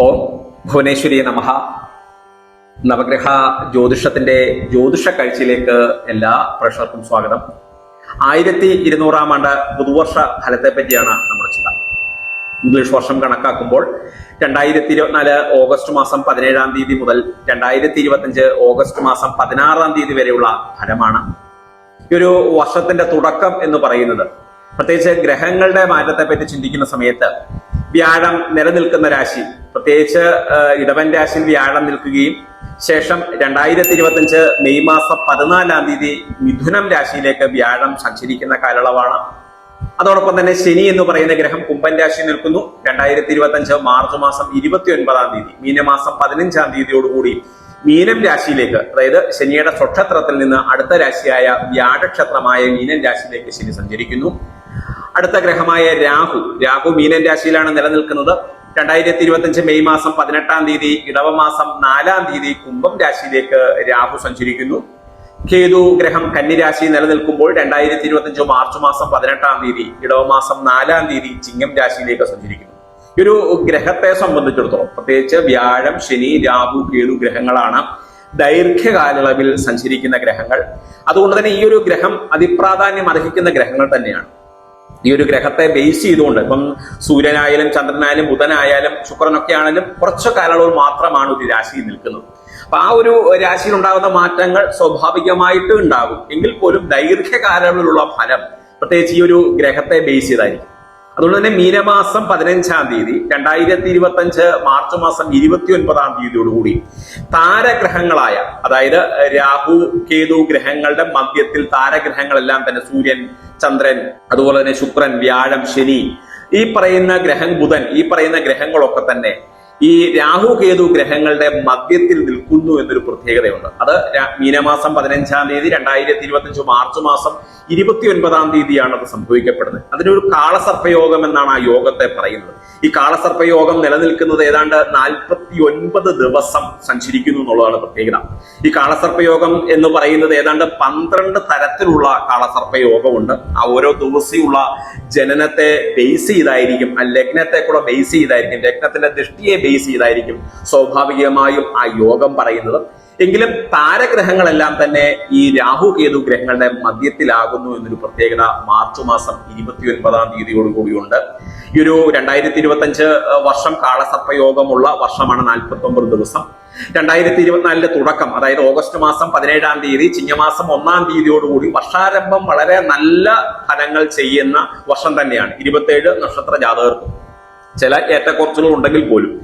ഓം ഭുവനേശ്വരി നമഹ. നവഗ്രഹ ജ്യോതിഷത്തിന്റെ ജ്യോതിഷ കാഴ്ചയിലേക്ക് എല്ലാ പ്രേക്ഷകർക്കും സ്വാഗതം. ആയിരത്തി ഇരുന്നൂറാം ആണ്ട് പുതുവർഷ ഫലത്തെ പറ്റിയാണ് നമ്മുടെ ചിന്ത. ഇംഗ്ലീഷ് വർഷം കണക്കാക്കുമ്പോൾ രണ്ടായിരത്തി ഇരുപത്തിനാല് ഓഗസ്റ്റ് മാസം പതിനേഴാം തീയതി മുതൽ രണ്ടായിരത്തി ഇരുപത്തിയഞ്ച് ഓഗസ്റ്റ് മാസം പതിനാറാം തീയതി വരെയുള്ള ഫലമാണ്. ഈ ഒരു വർഷത്തിന്റെ തുടക്കം എന്ന് പറയുന്നത്. പ്രത്യേകിച്ച് ഗ്രഹങ്ങളുടെ മാറ്റത്തെ പറ്റി ചിന്തിക്കുന്ന സമയത്ത് വ്യാഴം നിലനിൽക്കുന്ന രാശി പ്രത്യേകിച്ച് ഇടവൻ രാശിയിൽ വ്യാഴം നിൽക്കുകയും ശേഷം രണ്ടായിരത്തി ഇരുപത്തിയഞ്ച് മെയ് മാസം പതിനാലാം തീയതി മിഥുനം രാശിയിലേക്ക് വ്യാഴം സഞ്ചരിക്കുന്ന കാലയളവാണ്. അതോടൊപ്പം തന്നെ ശനി എന്ന് പറയുന്ന ഗ്രഹം കുംഭൻ രാശി നിൽക്കുന്നു. രണ്ടായിരത്തി ഇരുപത്തി അഞ്ച് മാർച്ച് മാസം ഇരുപത്തി ഒൻപതാം തീയതി മീനമാസം പതിനഞ്ചാം തീയതിയോടുകൂടി മീനം രാശിയിലേക്ക് അതായത് ശനിയുടെ സ്വക്ഷത്രത്തിൽ നിന്ന് അടുത്ത രാശിയായ വ്യാഴക്ഷത്രമായ മീനൻ രാശിയിലേക്ക് ശനി സഞ്ചരിക്കുന്നു. അടുത്ത ഗ്രഹമായ രാഹു രാഹു മീനൻ രാശിയിലാണ് നിലനിൽക്കുന്നത്. രണ്ടായിരത്തി ഇരുപത്തി അഞ്ച് മെയ് മാസം പതിനെട്ടാം തീയതി ഇടവ മാസം നാലാം തീയതി കുംഭം രാശിയിലേക്ക് രാഹു സഞ്ചരിക്കുന്നു. കേതു ഗ്രഹം കന്നിരാശി നിലനിൽക്കുമ്പോൾ രണ്ടായിരത്തി ഇരുപത്തി അഞ്ച് മാർച്ച് മാസം പതിനെട്ടാം തീയതി ഇടവ മാസം നാലാം തീയതി ചിങ്ങം രാശിയിലേക്ക് സഞ്ചരിക്കുന്നു. ഈ ഒരു ഗ്രഹത്തെ സംബന്ധിച്ചിടത്തോളം പ്രത്യേകിച്ച് വ്യാഴം ശനി രാഹു കേതു ഗ്രഹങ്ങളാണ് ദൈർഘ്യകാലയളവിൽ സഞ്ചരിക്കുന്ന ഗ്രഹങ്ങൾ. അതുകൊണ്ട് തന്നെ ഈ ഒരു ഗ്രഹം അതിപ്രാധാന്യം അർഹിക്കുന്ന ഗ്രഹങ്ങൾ തന്നെയാണ്. ഈ ഒരു ഗ്രഹത്തെ ബേസ് ചെയ്തുകൊണ്ട് ഇപ്പം സൂര്യനായാലും ചന്ദ്രനായാലും ബുധനായാലും ശുക്രനൊക്കെ ആണെങ്കിലും കുറച്ച് കാലയളവ് മാത്രമാണ് ഒരു രാശിയിൽ നിൽക്കുന്നത്. അപ്പൊ ആ ഒരു രാശിയിൽ ഉണ്ടാകുന്ന മാറ്റങ്ങൾ സ്വാഭാവികമായിട്ട് ഉണ്ടാകും. എങ്കിൽ പോലും ദൈർഘ്യകാലങ്ങളിലുള്ള ഫലം പ്രത്യേകിച്ച് ഈ ഒരു ഗ്രഹത്തെ ബേസ് ചെയ്തായിരിക്കും. അതുകൊണ്ട് തന്നെ മീനമാസം പതിനഞ്ചാം തീയതി രണ്ടായിരത്തി ഇരുപത്തി അഞ്ച് മാർച്ച് മാസം ഇരുപത്തി ഒൻപതാം തീയതിയോടുകൂടി താരഗ്രഹങ്ങളായ അതായത് രാഹു കേതു ഗ്രഹങ്ങളുടെ മധ്യത്തിൽ താരഗ്രഹങ്ങളെല്ലാം തന്നെ സൂര്യൻ ചന്ദ്രൻ അതുപോലെ തന്നെ ശുക്രൻ വ്യാഴം ശനി ഈ പറയുന്ന ഗ്രഹം ബുധൻ ഈ പറയുന്ന ഗ്രഹങ്ങളൊക്കെ തന്നെ ഈ രാഹു കേതു ഗ്രഹങ്ങളുടെ മധ്യത്തിൽ നിൽക്കുന്നു എന്നൊരു പ്രത്യേകതയുണ്ട്. അത് മീനമാസം പതിനഞ്ചാം തീയതി രണ്ടായിരത്തി ഇരുപത്തി മാർച്ച് മാസം ഇരുപത്തി ഒൻപതാം തീയതിയാണ് അത് സംഭവിക്കപ്പെടുന്നത്. അതിനൊരു കാളസർപ്പയോഗം എന്നാണ് ആ യോഗത്തെ പറയുന്നത്. ഈ കാളസർപ്പയോഗം നിലനിൽക്കുന്നത് ഏതാണ്ട് നാൽപ്പത്തി ഒൻപത് ദിവസം സഞ്ചരിക്കുന്നു എന്നുള്ളതാണ് പ്രത്യേകത. ഈ കാളസർപ്പയോഗം എന്ന് പറയുന്നത് ഏതാണ്ട് പന്ത്രണ്ട് തരത്തിലുള്ള കാളസർപ്പയോഗമുണ്ട്. ആ ഓരോ ദിവസമുള്ള ജനനത്തെ ബേസ് ചെയ്തായിരിക്കും ആ ലഗ്നത്തെ കൂടെ ബേസ് ചെയ്തായിരിക്കും ലഗ്നത്തിന്റെ ദൃഷ്ടിയെ ബേസ് ചെയ്തായിരിക്കും. സ്വാഭാവികമായും ആ യോഗം പറയുന്നത്. എങ്കിലും താരഗ്രഹങ്ങളെല്ലാം തന്നെ ഈ രാഹു കേതു ഗ്രഹങ്ങളുടെ മധ്യത്തിലാകുന്നു എന്നൊരു പ്രത്യേകത മാർച്ച് മാസം ഇരുപത്തി ഒൻപതാം തീയതിയോടുകൂടിയുണ്ട് ഈ ഒരു രണ്ടായിരത്തി ഇരുപത്തി അഞ്ച് വർഷം കാളസർപ്പയോഗമുള്ള വർഷമാണ് നാൽപ്പത്തി ഒമ്പത് ദിവസം. രണ്ടായിരത്തി ഇരുപത്തിനാലിന്റെ തുടക്കം അതായത് ഓഗസ്റ്റ് മാസം പതിനേഴാം തീയതി ചിങ്ങമാസം ഒന്നാം തീയതിയോടുകൂടി വർഷാരംഭം വളരെ നല്ല ഫലങ്ങൾ ചെയ്യുന്ന വർഷം തന്നെയാണ്. ഇരുപത്തേഴ് നക്ഷത്ര ജാതകർക്കും ചില ഏറ്റക്കുറച്ചുകൾ ഉണ്ടെങ്കിൽ പോലും.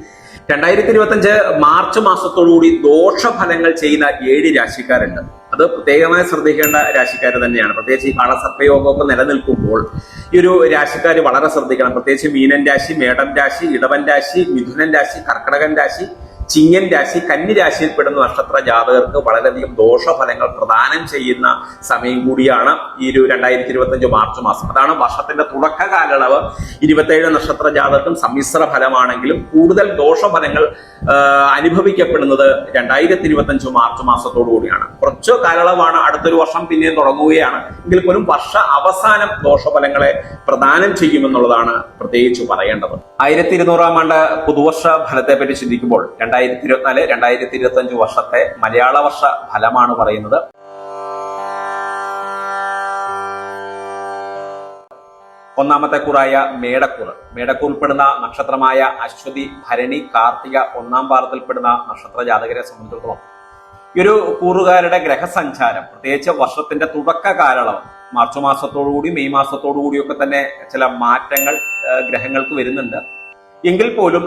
രണ്ടായിരത്തി ഇരുപത്തി അഞ്ച് മാർച്ച് മാസത്തോടുകൂടി ദോഷഫലങ്ങൾ ചെയ്യുന്ന ഏഴ് രാശിക്കാരുണ്ട്. അത് പ്രത്യേകമായി ശ്രദ്ധിക്കേണ്ട രാശിക്കാർ തന്നെയാണ്. പ്രത്യേകിച്ച് ഈ കാളസർപ്പയോഗമൊക്കെ നിലനിൽക്കുമ്പോൾ ഈ ഒരു രാശിക്കാർ വളരെ ശ്രദ്ധിക്കണം. പ്രത്യേകിച്ച് മീനൻ രാശി മേടം രാശി ഇടവൻ രാശി മിഥുനൻ രാശി കർക്കടകൻ രാശി ചിങ്ങൻ രാശി കന്നി രാശിയിൽപ്പെടുന്ന നക്ഷത്ര ജാതകർക്ക് വളരെയധികം ദോഷഫലങ്ങൾ പ്രദാനം ചെയ്യുന്ന സമയം കൂടിയാണ് ഈ ഒരു രണ്ടായിരത്തി ഇരുപത്തി അഞ്ച് മാർച്ച് മാസം. അതാണ് വർഷത്തിന്റെ തുടക്ക കാലയളവ്. ഇരുപത്തേഴ് നക്ഷത്ര ജാതകം സമ്മിശ്ര ഫലമാണെങ്കിലും കൂടുതൽ ദോഷഫലങ്ങൾ അനുഭവിക്കപ്പെടുന്നത് രണ്ടായിരത്തി ഇരുപത്തി അഞ്ച് മാർച്ച് മാസത്തോടു കൂടിയാണ്. കുറച്ച് കാലയളവാണ് അടുത്തൊരു വർഷം പിന്നെയും തുടങ്ങുകയാണ്. എങ്കിൽ പോലും വർഷ അവസാനം ദോഷഫലങ്ങളെ പ്രദാനം ചെയ്യുമെന്നുള്ളതാണ് പ്രത്യേകിച്ച് പറയേണ്ടത്. ആയിരത്തി ഇരുന്നൂറാം ആണ്ട് പുതുവർഷ ഫലത്തെ പറ്റി ചിന്തിക്കുമ്പോൾ രണ്ടായിരത്തി ഇരുപത്തിനാല് രണ്ടായിരത്തി ഇരുപത്തി അഞ്ച് വർഷത്തെ മലയാള വർഷ ഫലമാണ് പറയുന്നത്. ഒന്നാമത്തെ കൂറായ മേടക്കൂർ മേടക്കൂർ ഉൾപ്പെടുന്ന നക്ഷത്രമായ അശ്വതി ഭരണി കാർത്തിക ഒന്നാം പാദത്തിൽപ്പെടുന്ന നക്ഷത്ര ജാതകരെ സംബന്ധിച്ചിടത്തോളം ഈ ഒരു കൂറുകാരുടെ ഗ്രഹസഞ്ചാരം പ്രത്യേകിച്ച് വർഷത്തിന്റെ തുടക്ക കാലയളവ് മാർച്ച് മാസത്തോടുകൂടി മെയ് മാസത്തോടുകൂടിയൊക്കെ തന്നെ ചില മാറ്റങ്ങൾ ഗ്രഹങ്ങൾക്ക് വരുന്നുണ്ട്. എങ്കിൽ പോലും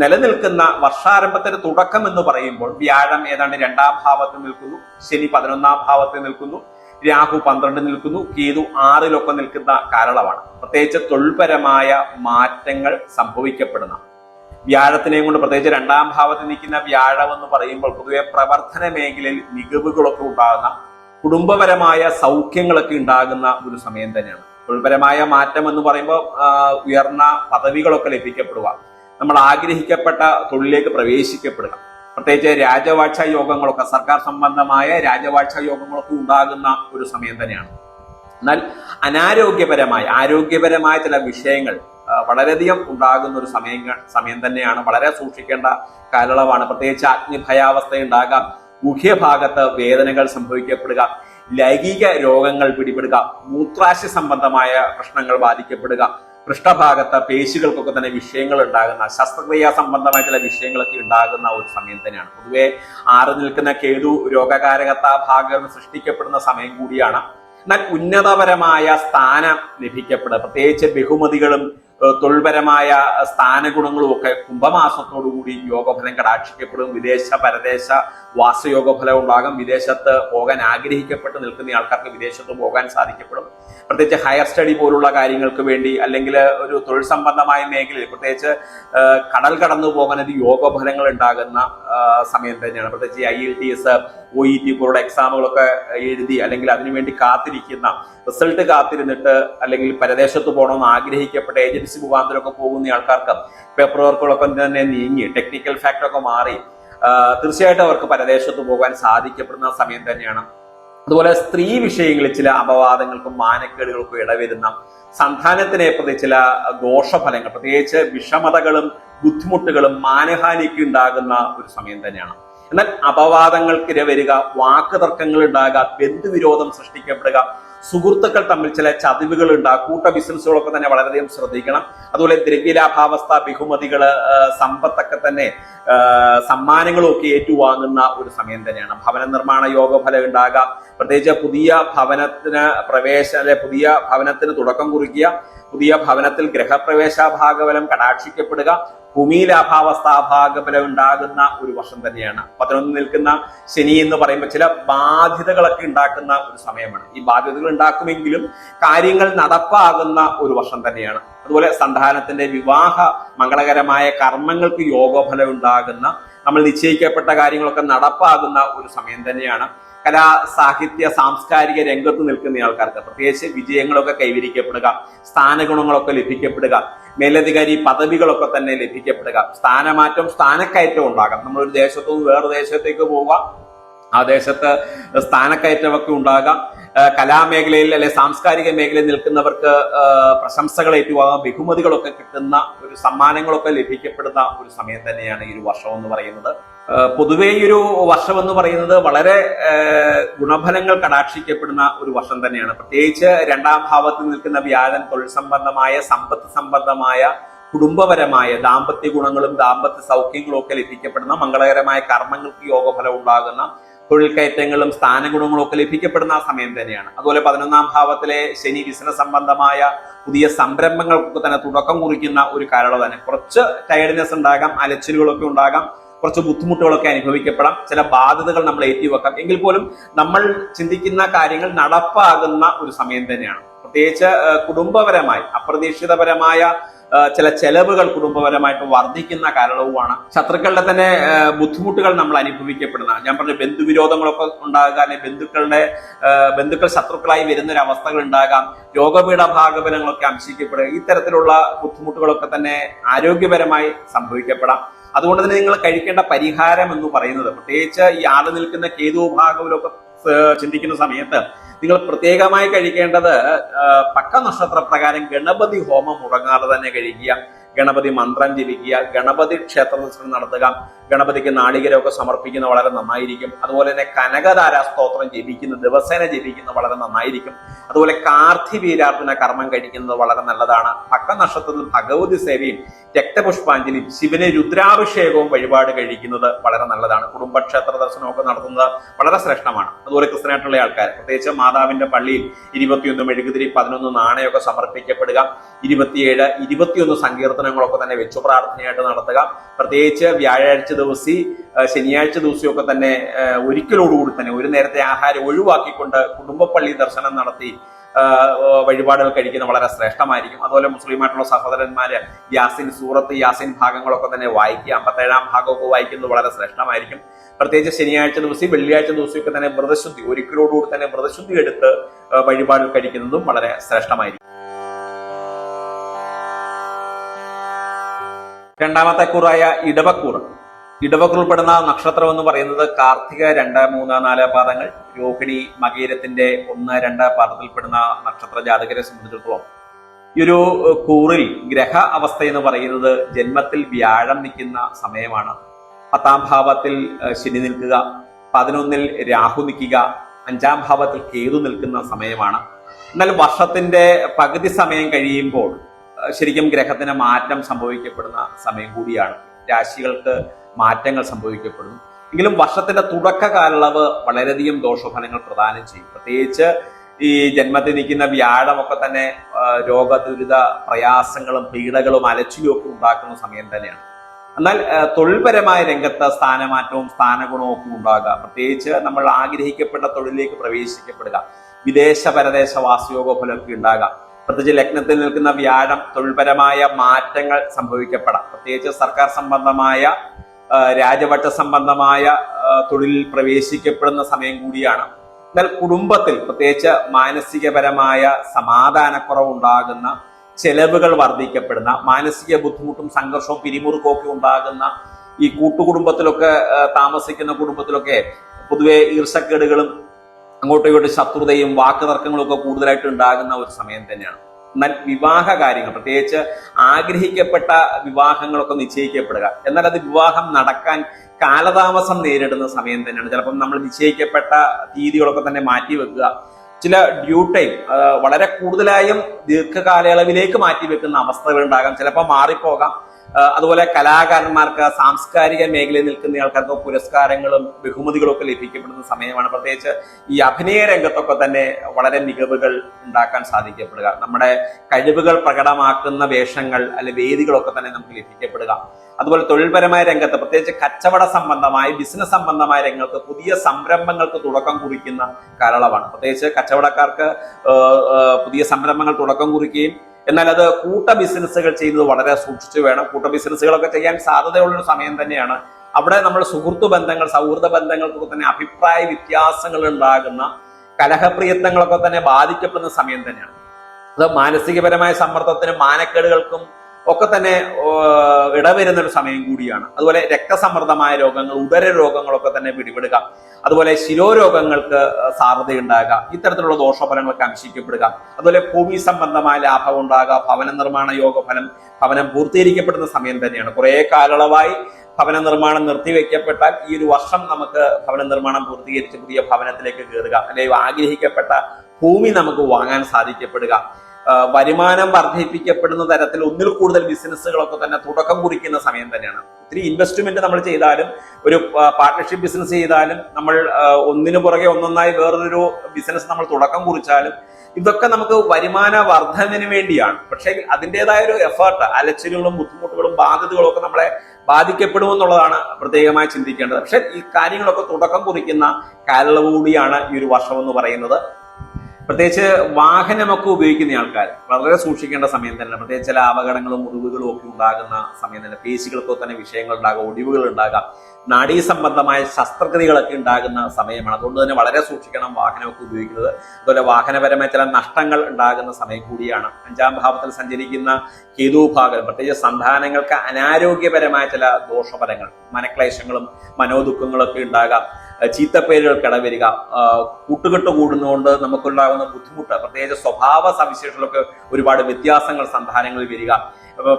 നിലനിൽക്കുന്ന വർഷാരംഭത്തിന്റെ തുടക്കം എന്ന് പറയുമ്പോൾ വ്യാഴം ഏതാണ്ട് രണ്ടാം ഭാവത്തിൽ നിൽക്കുന്നു ശനി പതിനൊന്നാം ഭാവത്തിൽ നിൽക്കുന്നു രാഹു പന്ത്രണ്ട് നിൽക്കുന്നു കേതു ആറിലൊക്കെ നിൽക്കുന്ന കാലളവാണ് പ്രത്യേകിച്ച് തൊഴിൽപരമായ മാറ്റങ്ങൾ സംഭവിക്കപ്പെടുന്ന. വ്യാഴത്തിനെയും കൊണ്ട് പ്രത്യേകിച്ച് രണ്ടാം ഭാവത്തിൽ നിൽക്കുന്ന വ്യാഴം എന്ന് പറയുമ്പോൾ പൊതുവെ പ്രവർത്തന മേഖലയിൽ മികവുകളൊക്കെ ഉണ്ടാകുന്ന കുടുംബപരമായ സൗഖ്യങ്ങളൊക്കെ ഉണ്ടാകുന്ന ഒരു സമയം തന്നെയാണ്. തൊഴിൽപരമായ മാറ്റം എന്ന് പറയുമ്പോൾ ഉയർന്ന പദവികളൊക്കെ ലഭിക്കപ്പെടുക. നമ്മൾ ആഗ്രഹിക്കപ്പെട്ട തൊഴിലിലേക്ക് പ്രവേശിക്കപ്പെടുക. പ്രത്യേകിച്ച് രാജവാഴ്ച യോഗങ്ങളൊക്കെ സർക്കാർ സംബന്ധമായ രാജവാഴ്ച യോഗങ്ങളൊക്കെ ഉണ്ടാകുന്ന ഒരു സമയം തന്നെയാണ്. എന്നാൽ അനാരോഗ്യപരമായ ആരോഗ്യപരമായ ചില വിഷയങ്ങൾ വളരെയധികം ഉണ്ടാകുന്ന ഒരു സമയം സമയം തന്നെയാണ്. വളരെ സൂക്ഷിക്കേണ്ട കാലയളവാണ്. പ്രത്യേകിച്ച് അഗ്നിഭയാവസ്ഥ ഉണ്ടാകാം ഗുഹ്യഭാഗത്ത് വേദനകൾ സംഭവിക്കപ്പെടുക. ലൈംഗിക രോഗങ്ങൾ പിടിപെടുക മൂത്രാശയ സംബന്ധമായ പ്രശ്നങ്ങൾ ബാധിക്കപ്പെടുക പൃഷ്ഠഭാഗത്ത് പേശികൾക്കൊക്കെ തന്നെ വിഷയങ്ങൾ ഉണ്ടാകുന്ന ശസ്ത്രക്രിയാ സംബന്ധമായ ചില വിഷയങ്ങളൊക്കെ ഉണ്ടാകുന്ന ഒരു സമയം തന്നെയാണ്. പൊതുവെ ആറ് നിൽക്കുന്ന കേതു രോഗകാരകത്ത ഭാഗം സൃഷ്ടിക്കപ്പെടുന്ന സമയം കൂടിയാണ്. എന്നാൽ ഉന്നതപരമായ സ്ഥാനം ലഭിക്കപ്പെടുക. പ്രത്യേകിച്ച് ബഹുമതികളും തൊഴിൽപരമായ സ്ഥാനഗുണങ്ങളും ഒക്കെ കുംഭമാസത്തോടുകൂടി യോഗഫലം കടാക്ഷിക്കപ്പെടും. വിദേശ പരദേശ വാസയോഗ ഫലം ഉണ്ടാകും. വിദേശത്ത് പോകാൻ ആഗ്രഹിക്കപ്പെട്ട് നിൽക്കുന്ന ആൾക്കാർക്ക് വിദേശത്ത് പോകാൻ സാധിക്കപ്പെടും. പ്രത്യേകിച്ച് ഹയർ സ്റ്റഡി പോലുള്ള കാര്യങ്ങൾക്ക് വേണ്ടി അല്ലെങ്കിൽ ഒരു തൊഴിൽ സംബന്ധമായ മേഖലയിൽ പ്രത്യേകിച്ച് കടൽ കടന്നു പോകാൻ ഒരു യോഗഫലങ്ങൾ ഉണ്ടാകുന്ന സമയം തന്നെയാണ്. പ്രത്യേകിച്ച് I L T S O E T പോലുള്ള എക്സാമുകളൊക്കെ എഴുതി അല്ലെങ്കിൽ അതിനുവേണ്ടി കാത്തിരിക്കുന്ന റിസൾട്ട് കാത്തിരുന്നിട്ട് അല്ലെങ്കിൽ പരദേശത്ത് പോകണമെന്ന് ആഗ്രഹിക്കപ്പെട്ട ഏജൻസി മുഖാന്തരമൊക്കെ പോകുന്ന ആൾക്കാർക്ക് പേപ്പർ വർക്കുകളൊക്കെ തന്നെ നീങ്ങി ടെക്നിക്കൽ ഫാക്ടറൊക്കെ മാറി തീർച്ചയായിട്ടും അവർക്ക് പരദേശത്ത് പോകാൻ സാധിക്കപ്പെടുന്ന സമയം തന്നെയാണ്. അതുപോലെ സ്ത്രീ വിഷയങ്ങളിൽ ചില അപവാദങ്ങൾക്കും മാനക്കേടുകൾക്കും ഇടവരുന്ന സന്താനത്തിനെ പ്രതി ചില ദോഷഫലങ്ങൾ പ്രത്യേകിച്ച് വിഷമതകളും ബുദ്ധിമുട്ടുകളും മാനഹാനിക്ക് ഉണ്ടാകുന്ന ഒരു സമയം തന്നെയാണ്. എന്നാൽ അപവാദങ്ങൾക്കിര വരിക വാക്കുതർക്കങ്ങൾ ഉണ്ടാകുക ബന്ധുവിരോധം സൃഷ്ടിക്കപ്പെടുക സുഹൃത്തുക്കൾ തമ്മിൽ ചില ചതിവുകൾ ഉണ്ടാകും കൂട്ട ബിസിനസ്സുകളൊക്കെ തന്നെ വളരെയധികം ശ്രദ്ധിക്കണം. അതുപോലെ ദ്രവ്യലാഭാവസ്ഥ ബഹുമതികൾ സമ്പത്തൊക്കെ തന്നെ സമ്മാനങ്ങളൊക്കെ ഏറ്റുവാങ്ങുന്ന ഒരു സമയം തന്നെയാണ്. ഭവന നിർമ്മാണ യോഗഫലം ഉണ്ടാകാം. പ്രത്യേകിച്ച് പുതിയ ഭവനത്തിന് പ്രവേശ അല്ലെ പുതിയ ഭവനത്തിന് തുടക്കം കുറിക്കുക പുതിയ ഭവനത്തിൽ ഗ്രഹപ്രവേശ ഭാഗവലം കടാക്ഷിക്കപ്പെടുക ഭൂമിയിലാഭാവസ്ഥാഭാഗബലം ഉണ്ടാകുന്ന ഒരു വർഷം തന്നെയാണ്. പതിനൊന്ന് നിൽക്കുന്ന ശനി എന്ന് പറയുമ്പോൾ ചില ബാധ്യതകളൊക്കെ ഉണ്ടാക്കുന്ന ഒരു സമയമാണ്. ഈ ബാധ്യതകൾ ഉണ്ടാക്കുമെങ്കിലും കാര്യങ്ങൾ നടപ്പാകുന്ന ഒരു വർഷം തന്നെയാണ്. അതുപോലെ സന്താനത്തിന്റെ വിവാഹ മംഗളകരമായ കർമ്മങ്ങൾക്ക് യോഗഫലം ഉണ്ടാകുന്ന നമ്മൾ നിശ്ചയിക്കപ്പെട്ട കാര്യങ്ങളൊക്കെ നടപ്പാകുന്ന ഒരു സമയം തന്നെയാണ്. കലാ സാഹിത്യ സാംസ്കാരിക രംഗത്ത് നിൽക്കുന്ന ആൾക്കാർക്ക് പ്രത്യേകിച്ച് വിജയങ്ങളൊക്കെ കൈവരിക്കപ്പെടുക സ്ഥാനഗുണങ്ങളൊക്കെ ലഭിക്കപ്പെടുക മേലധികാരി പദവികളൊക്കെ തന്നെ ലഭിക്കപ്പെടുക. സ്ഥാനമാറ്റം സ്ഥാനക്കയറ്റം ഉണ്ടാകാം. നമ്മൾ ഒരു ദേശത്തു നിന്ന് വേറെ ദേശത്തേക്ക് പോവുക ആ ദേശത്ത് സ്ഥാനക്കയറ്റമൊക്കെ ഉണ്ടാകാം. കലാമേഖലയിൽ അല്ലെ സാംസ്കാരിക മേഖലയിൽ നിൽക്കുന്നവർക്ക് പ്രശംസകൾ ഏറ്റുവാങ്ങാം. ബഹുമതികളൊക്കെ കിട്ടുന്ന ഒരു സമ്മാനങ്ങളൊക്കെ ലഭിക്കപ്പെടുന്ന ഒരു സമയം തന്നെയാണ് ഈ ഒരു വർഷം എന്ന് പറയുന്നത്. പൊതുവേ ഈ ഒരു വർഷം എന്ന് പറയുന്നത് വളരെ ഗുണഫലങ്ങൾ കടാക്ഷിക്കപ്പെടുന്ന ഒരു വർഷം തന്നെയാണ്. പ്രത്യേകിച്ച് രണ്ടാം ഭാവത്തിൽ നിൽക്കുന്ന വ്യാഴൻ തൊഴിൽ സംബന്ധമായ സമ്പത്ത് സംബന്ധമായ കുടുംബപരമായ ദാമ്പത്യ ഗുണങ്ങളും ദാമ്പത്യ സൗഖ്യങ്ങളും ഒക്കെ ലഭിക്കപ്പെടുന്ന മംഗളകരമായ കർമ്മങ്ങൾക്ക് യോഗഫലം ഉണ്ടാകുന്ന തൊഴിൽ കയറ്റങ്ങളും സ്ഥാനഗുണങ്ങളും ഒക്കെ ലഭിക്കപ്പെടുന്ന ആ സമയം തന്നെയാണ്. അതുപോലെ പതിനൊന്നാം ഭാവത്തിലെ ശനി ബിസിനസ് സംബന്ധമായ പുതിയ സംരംഭങ്ങൾക്കൊക്കെ തന്നെ തുടക്കം കുറിക്കുന്ന ഒരു കാലയളവ് തന്നെ കുറച്ച് ടയർഡ്നെസ് ഉണ്ടാകാം അലച്ചിലുകളൊക്കെ ഉണ്ടാകാം കുറച്ച് ബുദ്ധിമുട്ടുകളൊക്കെ അനുഭവിക്കപ്പെടാം. ചില ബാധ്യതകൾ നമ്മൾ ഏറ്റിവെക്കാം. എങ്കിൽ പോലും നമ്മൾ ചിന്തിക്കുന്ന കാര്യങ്ങൾ നടപ്പാകുന്ന ഒരു സമയം തന്നെയാണ്. പ്രത്യേകിച്ച് കുടുംബപരമായി അപ്രതീക്ഷിതപരമായ ചില ചെലവുകൾ കുടുംബപരമായിട്ട് വർദ്ധിക്കുന്ന കാലയളവുമാണ്. ശത്രുക്കളുടെ തന്നെ ബുദ്ധിമുട്ടുകൾ നമ്മൾ അനുഭവിക്കപ്പെടുന്ന ഞാൻ പറഞ്ഞ ബന്ധുവിരോധങ്ങളൊക്കെ ഉണ്ടാകുക അല്ലെങ്കിൽ ബന്ധുക്കളുടെ ബന്ധുക്കൾ ശത്രുക്കളായി വരുന്ന ഒരു അവസ്ഥകൾ ഉണ്ടാകാം. രോഗപീഠ ഭാഗപനങ്ങളൊക്കെ അംശിക്കപ്പെടുക. ഇത്തരത്തിലുള്ള ബുദ്ധിമുട്ടുകളൊക്കെ തന്നെ ആരോഗ്യപരമായി സംഭവിക്കപ്പെടാം. അതുകൊണ്ട് തന്നെ നിങ്ങൾ കഴിക്കേണ്ട പരിഹാരം എന്ന് പറയുന്നത് പ്രത്യേകിച്ച് ഈ ആൾ നിൽക്കുന്ന കേതു ഭാഗവിലൊക്കെ ചിന്തിക്കുന്ന സമയത്ത് നിങ്ങൾ പ്രത്യേകമായി കഴിക്കേണ്ടത് പക്ക നക്ഷത്ര പ്രകാരം ഗണപതി ഹോമം മുടങ്ങാതെ തന്നെ കഴിക്കുക. ഗണപതി മന്ത്രം ജപിക്കുക ഗണപതി ക്ഷേത്ര ദർശനം നടത്തുക ഗണപതിക്ക് നാളികരമൊക്കെ സമർപ്പിക്കുന്ന വളരെ നന്നായിരിക്കും. അതുപോലെ തന്നെ കനകധാര സ്തോത്രം ജപിക്കുന്ന ദിവസേന ജപിക്കുന്നത് വളരെ നന്നായിരിക്കും. അതുപോലെ കാർത്തി വീരാർജുന കർമ്മം കഴിക്കുന്നത് വളരെ നല്ലതാണ്. പക്ക നക്ഷത്രത്തിൽ ഭഗവതി സേവയും രക്തപുഷ്പാഞ്ജലിയും ശിവന് രുദ്രാഭിഷേകവും വഴിപാട് കഴിക്കുന്നത് വളരെ നല്ലതാണ്. കുടുംബക്ഷേത്ര ദർശനമൊക്കെ നടത്തുന്നത് വളരെ ശ്രേഷ്ഠമാണ്. അതുപോലെ ക്രിസ്ത്യനായിട്ടുള്ള ആൾക്കാർ പ്രത്യേകിച്ച് മാതാവിന്റെ പള്ളിയിൽ ഇരുപത്തിയൊന്ന് മെഴുകുതിരി പതിനൊന്ന് നാണയമൊക്കെ സമർപ്പിക്കപ്പെടുക. ഇരുപത്തിയേഴ് ഇരുപത്തിയൊന്ന് സങ്കീർത്തനങ്ങളൊക്കെ തന്നെ വെച്ചു പ്രാർത്ഥനയായിട്ട് നടത്തുക. പ്രത്യേകിച്ച് വ്യാഴാഴ്ച ദിവസം ശനിയാഴ്ച ദിവസമൊക്കെ തന്നെ ഒരിക്കലോടുകൂടി തന്നെ ഒരു നേരത്തെ ആഹാരം ഒഴിവാക്കിക്കൊണ്ട് കുടുംബപ്പള്ളി ദർശനം നടത്തി വഴിപാടുകൾ കഴിക്കുന്നത് വളരെ ശ്രേഷ്ഠമായിരിക്കും. അതുപോലെ മുസ്ലിമായിട്ടുള്ള സഹോദരന്മാര് യാസിൻ സൂറത്ത് യാസിൻ ഭാഗങ്ങളൊക്കെ തന്നെ വായിക്കുക അമ്പത്തേഴാം ഭാഗമൊക്കെ വായിക്കുന്നത് വളരെ ശ്രേഷ്ഠമായിരിക്കും. പ്രത്യേകിച്ച് ശനിയാഴ്ച ദിവസം വെള്ളിയാഴ്ച ദിവസമൊക്കെ തന്നെ വ്രതശുദ്ധി ഒരിക്കലോടുകൂടി തന്നെ വ്രതശുദ്ധി എടുത്ത് വഴിപാടുകൾ കഴിക്കുന്നതും വളരെ ശ്രേഷ്ഠമായിരിക്കും. രണ്ടാമത്തെ കൂറായ ഇടവക്കൂർ. ഇടവക്കൂർ ഉൾപ്പെടുന്ന നക്ഷത്രം എന്ന് പറയുന്നത് കാർത്തിക രണ്ട് മൂന്ന് നാല് പാദങ്ങൾ. രോഹിണി മകീരത്തിന്റെ ഒന്ന് രണ്ട് പാദത്തിൽപ്പെടുന്ന നക്ഷത്ര ജാതകരെ സംബന്ധിച്ചിടത്തോളം ഈ ഒരു കൂറിൽ ഗ്രഹ അവസ്ഥ എന്ന് പറയുന്നത് ജന്മത്തിൽ വ്യാഴം നിൽക്കുന്ന സമയമാണ്. പത്താം ഭാവത്തിൽ ശനി നിൽക്കുക പതിനൊന്നിൽ രാഹു നിൽക്കുക അഞ്ചാം ഭാവത്തിൽ കേതു നിൽക്കുന്ന സമയമാണ്. എന്നാൽ വർഷത്തിന്റെ പകുതി സമയം കഴിയുമ്പോൾ ശരിക്കും ഗ്രഹത്തിന് മാറ്റം സംഭവിക്കപ്പെടുന്ന സമയം കൂടിയാണ്. രാശികൾക്ക് മാറ്റങ്ങൾ സംഭവിക്കപ്പെടുന്നു എങ്കിലും വർഷത്തിന്റെ തുടക്ക കാലയളവ് വളരെയധികം ദോഷഫലങ്ങൾ പ്രദാനം ചെയ്യും. പ്രത്യേകിച്ച് ഈ ജന്മത്തിൽ നിൽക്കുന്ന വ്യാഴമൊക്കെ തന്നെ രോഗദുരിത രോഗ ദുരിത പ്രയാസങ്ങളും പീഡകളും അലച്ചിലും ഒക്കെ ഉണ്ടാക്കുന്ന സമയം തന്നെയാണ്. എന്നാൽ തൊഴിൽപരമായ രംഗത്ത് സ്ഥാനമാറ്റവും സ്ഥാനഗുണവും ഒക്കെ ഉണ്ടാകുക പ്രത്യേകിച്ച് നമ്മൾ ആഗ്രഹിക്കപ്പെട്ട തൊഴിലിലേക്ക് പ്രവേശിക്കപ്പെടുക. വിദേശ പരദേശ വാസയോഗോഫലമൊക്കെ ഉണ്ടാകാം. പ്രത്യേകിച്ച് ലഗ്നത്തിൽ നിൽക്കുന്ന വ്യാഴം തൊഴിൽപരമായ മാറ്റങ്ങൾ സംഭവിക്കപ്പെടാം. പ്രത്യേകിച്ച് സർക്കാർ സംബന്ധമായ രാജവട്ട സംബന്ധമായ തൊഴിലിൽ പ്രവേശിക്കപ്പെടുന്ന സമയം കൂടിയാണ്. എന്നാൽ കുടുംബത്തിൽ പ്രത്യേകിച്ച് മാനസികപരമായ സമാധാനക്കുറവ് ഉണ്ടാകുന്ന ചെലവുകൾ വർദ്ധിക്കപ്പെടുന്ന മാനസിക ബുദ്ധിമുട്ടും സംഘർഷവും പിരിമുറുക്കവും ഒക്കെ ഉണ്ടാകുന്ന ഈ കൂട്ടുകുടുംബത്തിലൊക്കെ താമസിക്കുന്ന കുടുംബത്തിലൊക്കെ പൊതുവെ ഈർഷക്കേടുകളും അങ്ങോട്ടും ഇങ്ങോട്ടും ശത്രുതയും വാക്ക് തർക്കങ്ങളും ഒക്കെ കൂടുതലായിട്ട് ഉണ്ടാകുന്ന ഒരു സമയം തന്നെയാണ്. എന്നാൽ വിവാഹ കാര്യങ്ങൾ പ്രത്യേകിച്ച് ആഗ്രഹിക്കപ്പെട്ട വിവാഹങ്ങളൊക്കെ നിശ്ചയിക്കപ്പെടുക. എന്നാൽ അത് വിവാഹം നടക്കാൻ കാലതാമസം നേരിടുന്ന സമയം തന്നെയാണ്. ചിലപ്പം നമ്മൾ നിശ്ചയിക്കപ്പെട്ട തീയതികളൊക്കെ തന്നെ മാറ്റി വെക്കുക. ചില ഡ്യൂ ടൈം വളരെ കൂടുതലായും ദീർഘകാലയളവിലേക്ക് മാറ്റി വെക്കുന്ന അവസ്ഥകൾ ഉണ്ടാകാം. ചിലപ്പോൾ മാറിപ്പോകാം. അതുപോലെ കലാകാരന്മാർക്ക് സാംസ്കാരിക മേഖലയിൽ നിൽക്കുന്ന ആൾക്കാർക്ക് പുരസ്കാരങ്ങളും ബഹുമതികളും ഒക്കെ ലഭിക്കപ്പെടുന്ന സമയമാണ്. പ്രത്യേകിച്ച് ഈ അഭിനയ രംഗത്തൊക്കെ തന്നെ വളരെ മികവുകൾ ഉണ്ടാക്കാൻ സാധിക്കപ്പെടുക. നമ്മുടെ കഴിവുകൾ പ്രകടമാക്കുന്ന വേഷങ്ങൾ അല്ലെ വേദികളൊക്കെ തന്നെ നമുക്ക് ലഭിക്കപ്പെടുക. അതുപോലെ തൊഴിൽപരമായ രംഗത്ത് പ്രത്യേകിച്ച് കച്ചവട സംബന്ധമായ ബിസിനസ് സംബന്ധമായ രംഗത്ത് പുതിയ സംരംഭങ്ങൾക്ക് തുടക്കം കുറിക്കുന്ന കാലയളവാണ്. പ്രത്യേകിച്ച് കച്ചവടക്കാർക്ക് പുതിയ സംരംഭങ്ങൾ തുടക്കം കുറിക്കുകയും എന്നാൽ അത് കൂട്ട ബിസിനസ്സുകൾ ചെയ്യുന്നത് വളരെ സൂക്ഷിച്ചു വേണം. കൂട്ട ബിസിനസ്സുകളൊക്കെ ചെയ്യാൻ സാധ്യതയുള്ള ഒരു സമയം തന്നെയാണ്. അവിടെ നമ്മൾ സുഹൃത്തു ബന്ധങ്ങൾ സൗഹൃദ ബന്ധങ്ങൾക്കൊക്കെ തന്നെ അഭിപ്രായ വ്യത്യാസങ്ങൾ ഉണ്ടാകുന്ന കലഹപ്രിയത്വങ്ങളൊക്കെ തന്നെ ബാധിക്കപ്പെടുന്ന സമയം തന്നെയാണ്. അത് മാനസികപരമായ സമ്മർദ്ദത്തിനും മാനക്കേടുകൾക്കും ഒക്കെ തന്നെ ഇടവരുന്ന ഒരു സമയം കൂടിയാണ്. അതുപോലെ രക്തസമ്മർദ്ദമായ രോഗങ്ങൾ ഉദര രോഗങ്ങളൊക്കെ തന്നെ പിടിപെടുക. അതുപോലെ ശിരോരോഗങ്ങൾക്ക് സാധ്യതയുണ്ടാകുക. ഇത്തരത്തിലുള്ള ദോഷഫലങ്ങളൊക്കെ അംശിക്കപ്പെടുക. അതുപോലെ ഭൂമി സംബന്ധമായ ലാഭം ഉണ്ടാകുക. ഭവന നിർമ്മാണ യോഗഫലം ഭവനം പൂർത്തീകരിക്കപ്പെടുന്ന സമയം തന്നെയാണ്. കുറെ കാലയളവായി ഭവന നിർമ്മാണം നിർത്തിവെക്കപ്പെട്ടാൽ ഈ ഒരു വർഷം നമുക്ക് ഭവന നിർമ്മാണം പൂർത്തീകരിച്ച് പുതിയ ഭവനത്തിലേക്ക് കയറുക അല്ലെങ്കിൽ ആഗ്രഹിക്കപ്പെട്ട ഭൂമി നമുക്ക് വാങ്ങാൻ സാധിക്കപ്പെടുക. വരുമാനം വർദ്ധിപ്പിക്കപ്പെടുന്ന തരത്തിൽ ഒന്നിൽ കൂടുതൽ ബിസിനസ്സുകളൊക്കെ തന്നെ തുടക്കം കുറിക്കുന്ന സമയം തന്നെയാണ്. ഒത്തിരി ഇൻവെസ്റ്റ്മെന്റ് നമ്മൾ ചെയ്താലും ഒരു പാർട്ട്ണർഷിപ്പ് ബിസിനസ് ചെയ്താലും നമ്മൾ ഒന്നിനു പുറകെ ഒന്നൊന്നായി വേറൊരു ബിസിനസ് നമ്മൾ തുടക്കം കുറിച്ചാലും ഇതൊക്കെ നമുക്ക് വരുമാന വർധനവിന് വേണ്ടിയാണ്. പക്ഷേ അതിന്റെതായ ഒരു എഫേർട്ട് അലച്ചിലുകളും ബുദ്ധിമുട്ടുകളും ബാധ്യതകളും ഒക്കെ നമ്മളെ ബാധിക്കപ്പെടുമെന്നുള്ളതാണ് പ്രത്യേകമായി ചിന്തിക്കേണ്ടത്. പക്ഷേ ഈ കാര്യങ്ങളൊക്കെ തുടക്കം കുറിക്കുന്ന കാലയളവ് കൂടിയാണ് ഈ ഒരു വർഷം എന്ന് പറയുന്നത്. പ്രത്യേകിച്ച് വാഹനമൊക്കെ ഉപയോഗിക്കുന്ന ആൾക്കാർ വളരെ സൂക്ഷിക്കേണ്ട സമയം തന്നെ പ്രത്യേകിച്ച് ചില അപകടങ്ങളും മുറിവുകളും ഒക്കെ ഉണ്ടാകുന്ന സമയം തന്നെ പേശികൾക്കോ തന്നെ വിഷയങ്ങൾ ഉണ്ടാകാം ഒടിവുകൾ ഉണ്ടാകാം നാഡീ സംബന്ധമായ ശസ്ത്രക്രിയകളൊക്കെ ഉണ്ടാകുന്ന സമയമാണ്. അതുകൊണ്ട് തന്നെ വളരെ സൂക്ഷിക്കണം വാഹനമൊക്കെ ഉപയോഗിക്കുന്നത്. അതുപോലെ വാഹനപരമായ ചില നഷ്ടങ്ങൾ ഉണ്ടാകുന്ന സമയം കൂടിയാണ്. അഞ്ചാം ഭാവത്തിൽ സഞ്ചരിക്കുന്ന കേതു ഭാഗം പ്രത്യേകിച്ച് സന്താനങ്ങൾക്ക് അനാരോഗ്യപരമായ ചില ദോഷഫലങ്ങൾ മനക്ലേശങ്ങളും മനോദുഃഖങ്ങളൊക്കെ ഉണ്ടാകാം. ചീത്തപ്പേരുകൾ കടവരിക കൂട്ടുകെട്ട് കൂടുന്നതുകൊണ്ട് നമുക്കുണ്ടാകുന്ന ബുദ്ധിമുട്ട് പ്രത്യേകിച്ച് സ്വഭാവ സവിശേഷങ്ങളൊക്കെ ഒരുപാട് വ്യത്യാസങ്ങൾ സന്താനങ്ങളിൽ വരിക.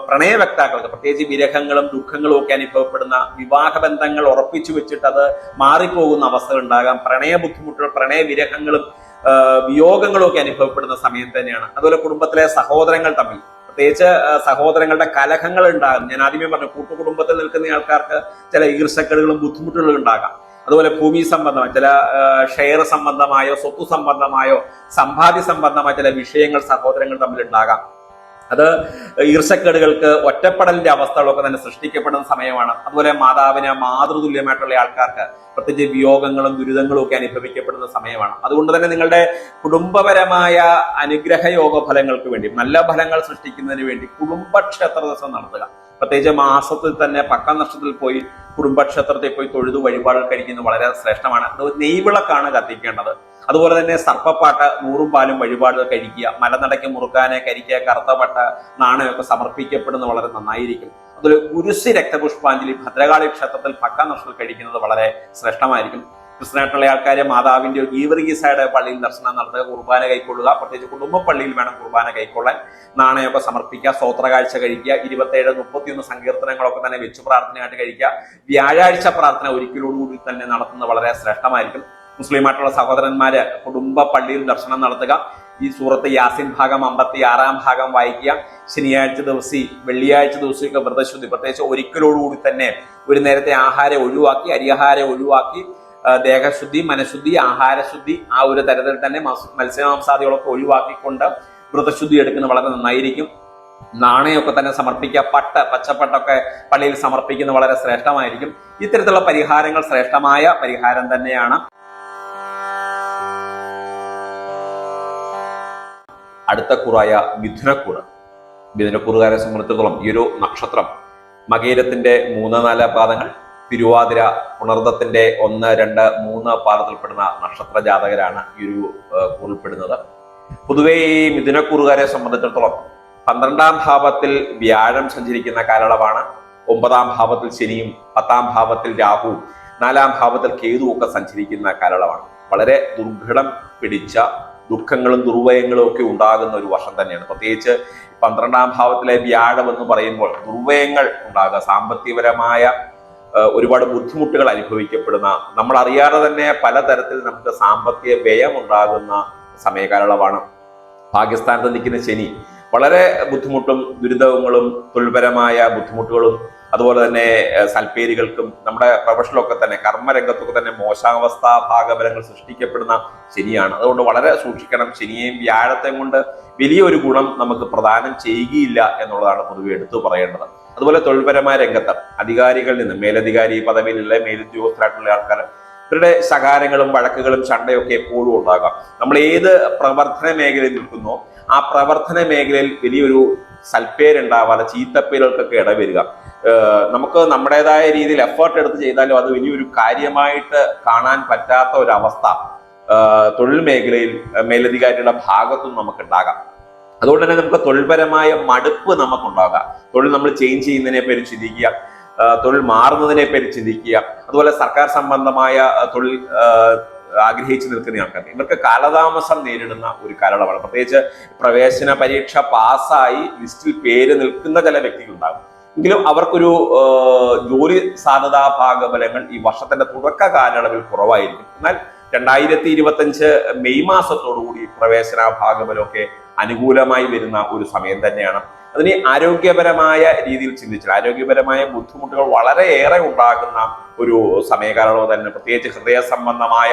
പ്രണയവക്താക്കൾക്ക് പ്രത്യേകിച്ച് വിരഹങ്ങളും ദുഃഖങ്ങളും ഒക്കെ അനുഭവപ്പെടുന്ന വിവാഹ ബന്ധങ്ങൾ ഉറപ്പിച്ചു വെച്ചിട്ട് അത് മാറിപ്പോകുന്ന അവസ്ഥകൾ ഉണ്ടാകാം. പ്രണയ ബുദ്ധിമുട്ടുകൾ പ്രണയ വിരഹങ്ങളും വിയോഗങ്ങളും ഒക്കെ അനുഭവപ്പെടുന്ന സമയം തന്നെയാണ്. അതുപോലെ കുടുംബത്തിലെ സഹോദരങ്ങൾ തമ്മിൽ പ്രത്യേകിച്ച് സഹോദരങ്ങളുടെ കലഹങ്ങൾ ഉണ്ടാകും. ഞാൻ ആദ്യമേ പറഞ്ഞു കൂട്ടുകുടുംബത്തിൽ നിൽക്കുന്ന ആൾക്കാർക്ക് ചില ഈർഷക്കേടുകളും ബുദ്ധിമുട്ടുകളും ഉണ്ടാകാം. അതുപോലെ ഭൂമി സംബന്ധമായ ചില ഷെയർ സംബന്ധമായോ സ്വത്ത് സംബന്ധമായോ സമ്പാദ്യ സംബന്ധമായ ചില വിഷയങ്ങൾ സഹോദരങ്ങൾ തമ്മിൽ ഉണ്ടാകാം അത് ഈർഷക്കേടുകൾക്ക് ഒറ്റപ്പെടലിന്റെ അവസ്ഥകളൊക്കെ തന്നെ സൃഷ്ടിക്കപ്പെടുന്ന സമയമാണ്. അതുപോലെ മാതാവിന് മാതൃതുല്യമായിട്ടുള്ള ആൾക്കാർക്ക് പ്രത്യേകിച്ച് വിയോഗങ്ങളും ദുരിതങ്ങളും ഒക്കെ അനുഭവിക്കപ്പെടുന്ന സമയമാണ്. അതുകൊണ്ട് തന്നെ നിങ്ങളുടെ കുടുംബപരമായ അനുഗ്രഹ യോഗ ഫലങ്ങൾക്ക് വേണ്ടി നല്ല ഫലങ്ങൾ സൃഷ്ടിക്കുന്നതിന് വേണ്ടി കുടുംബക്ഷേത്ര ദിവസം നടത്തുക. പ്രത്യേകിച്ച് മാസത്തിൽ തന്നെ പക്ക നക്ഷത്രത്തിൽ പോയി കുടുംബക്ഷേത്രത്തിൽ പോയി തൊഴുതു വഴിപാടുകൾ കഴിക്കുന്നത് വളരെ ശ്രേഷ്ഠമാണ്. അത് നെയ്വിളക്കാണ് കത്തിക്കേണ്ടത്. അതുപോലെ തന്നെ സർപ്പപ്പാട്ട് നൂറും പാലും വഴിപാടുകൾ കഴിക്കുക മലനടയ്ക്ക് മുറുക്കാനെ കരിക്കുക കറുത്തപ്പട്ട നാണയമൊക്കെ സമർപ്പിക്കപ്പെടുന്നത് വളരെ നന്നായിരിക്കും. അതുപോലെ ഉരുസി രക്തപുഷ്പാഞ്ജലി ഭദ്രകാളി ക്ഷേത്രത്തിൽ പക്ക നഷ്ടത്തിൽ കഴിക്കുന്നത് വളരെ ശ്രേഷ്ഠമായിരിക്കും. ക്രിസ്ത്യനായിട്ടുള്ള ആൾക്കാരെ മാതാവിന്റെ ഗീവർഗീസായുടെ പള്ളിയിൽ ദർശനം നടത്തുക കുർബാന കൈക്കൊള്ളുക പ്രത്യേകിച്ച് കുടുംബ പള്ളിയിൽ വേണം കുർബാന കൈക്കൊള്ളാൻ നാണയമൊക്കെ സമർപ്പിക്കുക സ്തോത്ര കാഴ്ച കഴിക്കുക ഇരുപത്തേഴ് മുപ്പത്തിയൊന്ന് സങ്കീർത്തനങ്ങളൊക്കെ തന്നെ വെച്ച് പ്രാർത്ഥനയായിട്ട് കഴിക്കുക. വ്യാഴാഴ്ച പ്രാർത്ഥന ഒരിക്കലോടുകൂടി തന്നെ നടത്തുന്നത് വളരെ ശ്രേഷ്ഠമായിരിക്കും. മുസ്ലിമായിട്ടുള്ള സഹോദരന്മാര് കുടുംബ പള്ളിയിൽ ദർശനം നടത്തുക. ഈ സൂറത്ത് യാസിൻ ഭാഗം അമ്പത്തി ആറാം ഭാഗം വായിക്കുക. ശനിയാഴ്ച ദിവസം വെള്ളിയാഴ്ച ദിവസമൊക്കെ വ്രതശുദ്ധി പ്രത്യേകിച്ച് ഒരിക്കലോടുകൂടി തന്നെ ഒരു നേരത്തെ ആഹാരം ഒഴിവാക്കി അരിയാഹാരം ഒഴിവാക്കി ദേഹശുദ്ധി മനഃശുദ്ധി ആഹാരശുദ്ധി ആ ഒരു തരത്തിൽ തന്നെ മത്സ്യ- മത്സ്യമാംസാദികളൊക്കെ ഒഴിവാക്കിക്കൊണ്ട് വ്രതശുദ്ധി എടുക്കുന്നത് വളരെ നന്നായിരിക്കും. നാണയമൊക്കെ തന്നെ സമർപ്പിക്കുക പട്ട് പച്ചപ്പട്ടൊക്കെ പള്ളിയിൽ സമർപ്പിക്കുന്നത് വളരെ ശ്രേഷ്ഠമായിരിക്കും. ഇത്തരത്തിലുള്ള പരിഹാരങ്ങൾ ശ്രേഷ്ഠമായ പരിഹാരം തന്നെയാണ്. അടുത്ത കൂറായ മിഥുനക്കൂറ് മിഥുനക്കൂറുകാരെ സംബന്ധിച്ചിടത്തോളം ഈ ഒരു നക്ഷത്രം മകീരത്തിന്റെ മൂന്ന് നാല് പാദങ്ങൾ തിരുവാതിര പുണർദത്തിന്റെ ഒന്ന് രണ്ട് മൂന്ന് പാദത്തിൽപ്പെടുന്ന നക്ഷത്ര ജാതകരാണ് ഈ ഒരു ഏഹ്, കൂറിൽപ്പെടുന്നത്. പൊതുവേ ഈ മിഥുനക്കൂറുകാരെ സംബന്ധിച്ചിടത്തോളം പന്ത്രണ്ടാം ഭാവത്തിൽ വ്യാഴം സഞ്ചരിക്കുന്ന കാലയളവാണ്. ഒമ്പതാം ഭാവത്തിൽ ശനിയും പത്താം ഭാവത്തിൽ രാഹുവും നാലാം ഭാവത്തിൽ കേതുവും ഒക്കെ സഞ്ചരിക്കുന്ന കാലയളവാണ്. വളരെ ദുർഘടം പിടിച്ച ദുഃഖങ്ങളും ദുർവയങ്ങളും ഒക്കെ ഉണ്ടാകുന്ന ഒരു വർഷം തന്നെയാണ്. പ്രത്യേകിച്ച് പന്ത്രണ്ടാം ഭാവത്തിലെ വ്യാഴം എന്ന് പറയുമ്പോൾ ദുർവയങ്ങൾ ഉണ്ടാകുക സാമ്പത്തികപരമായ ഒരുപാട് ബുദ്ധിമുട്ടുകൾ അനുഭവിക്കപ്പെടുന്ന നമ്മൾ അറിയാതെ തന്നെ പലതരത്തിൽ നമുക്ക് സാമ്പത്തിക വ്യയം ഉണ്ടാകുന്ന സമയകാലയളവാണ്. പാകിസ്ഥാനത്ത് നിൽക്കുന്ന ശനി വളരെ ബുദ്ധിമുട്ടും ദുരിതങ്ങളും തൊഴിൽപരമായ ബുദ്ധിമുട്ടുകളും അതുപോലെ തന്നെ സൽപ്പേരികൾക്കും നമ്മുടെ പ്രൊഫഷനിലൊക്കെ തന്നെ കർമ്മരംഗത്തൊക്കെ തന്നെ മോശാവസ്ഥ ഭാഗബലങ്ങൾ സൃഷ്ടിക്കപ്പെടുന്ന ശനിയാണ്. അതുകൊണ്ട് വളരെ സൂക്ഷിക്കണം. ശനിയെയും വ്യാഴത്തെയും കൊണ്ട് വലിയൊരു ഗുണം നമുക്ക് പ്രദാനം ചെയ്യുകയില്ല എന്നുള്ളതാണ് പൊതുവെ എടുത്തു പറയേണ്ടത്. അതുപോലെ തൊഴിൽപരമായ രംഗത്ത് അധികാരികളിൽ നിന്ന് മേലധികാരി പദവിയിലുള്ള മേലുദ്യോഗസ്ഥരായിട്ടുള്ള ആൾക്കാർ ഇവരുടെ ശകാരങ്ങളും വഴക്കുകളും ചണ്ടയൊക്കെ എപ്പോഴും ഉണ്ടാകാം. നമ്മൾ ഏത് പ്രവർത്തന മേഖലയിൽ നിൽക്കുന്നോ ആ പ്രവർത്തന മേഖലയിൽ വലിയൊരു സൽപ്പേരുണ്ടാവാതെ ചീത്തപ്പേരുകൾക്കൊക്കെ ഇടവരിക. നമുക്ക് നമ്മുടേതായ രീതിയിൽ എഫേർട്ട് എടുത്ത് ചെയ്താലും അത് വലിയൊരു കാര്യമായിട്ട് കാണാൻ പറ്റാത്ത ഒരു അവസ്ഥ തൊഴിൽ മേഖലയിൽ മേലധികാരിയുടെ ഭാഗത്തും നമുക്ക് ഉണ്ടാകാം അതുകൊണ്ട് തന്നെ നമുക്ക് തൊഴിൽപരമായ മടുപ്പ് നമുക്കുണ്ടാകാം. തൊഴിൽ നമ്മൾ ചേഞ്ച് ചെയ്യുന്നതിനെ പേര് ചിന്തിക്കുക തൊഴിൽ മാറുന്നതിനെ പേര് ചിന്തിക്കുക അതുപോലെ സർക്കാർ സംബന്ധമായ തൊഴിൽ ആഗ്രഹിച്ചു നിൽക്കുന്ന ആൾക്കാർ. ഇവർക്ക് കാലതാമസം നേരിടുന്ന ഒരു കാലയളവാണ്. പ്രത്യേകിച്ച് പ്രവേശന പരീക്ഷ പാസ്സായി ലിസ്റ്റിൽ പേര് നിൽക്കുന്ന ചില വ്യക്തികളുണ്ടാകും. എങ്കിലും അവർക്കൊരു ജോലി സാധ്യതാ ഭാഗബലങ്ങൾ ഈ വർഷത്തിന്റെ തുടക്ക കാലയളവിൽ കുറവായിരിക്കും. എന്നാൽ രണ്ടായിരത്തി ഇരുപത്തഞ്ച് മെയ് മാസത്തോടുകൂടി പ്രവേശന ഭാഗഫലമൊക്കെ അനുകൂലമായി വരുന്ന ഒരു സമയം തന്നെയാണ്. അതിന് ആരോഗ്യപരമായ രീതിയിൽ ചിന്തിച്ചാൽ ആരോഗ്യപരമായ ബുദ്ധിമുട്ടുകൾ വളരെയേറെ ഉണ്ടാകുന്ന ഒരു സമയകാലയളവ് തന്നെ. പ്രത്യേകിച്ച് ഹൃദയ സംബന്ധമായ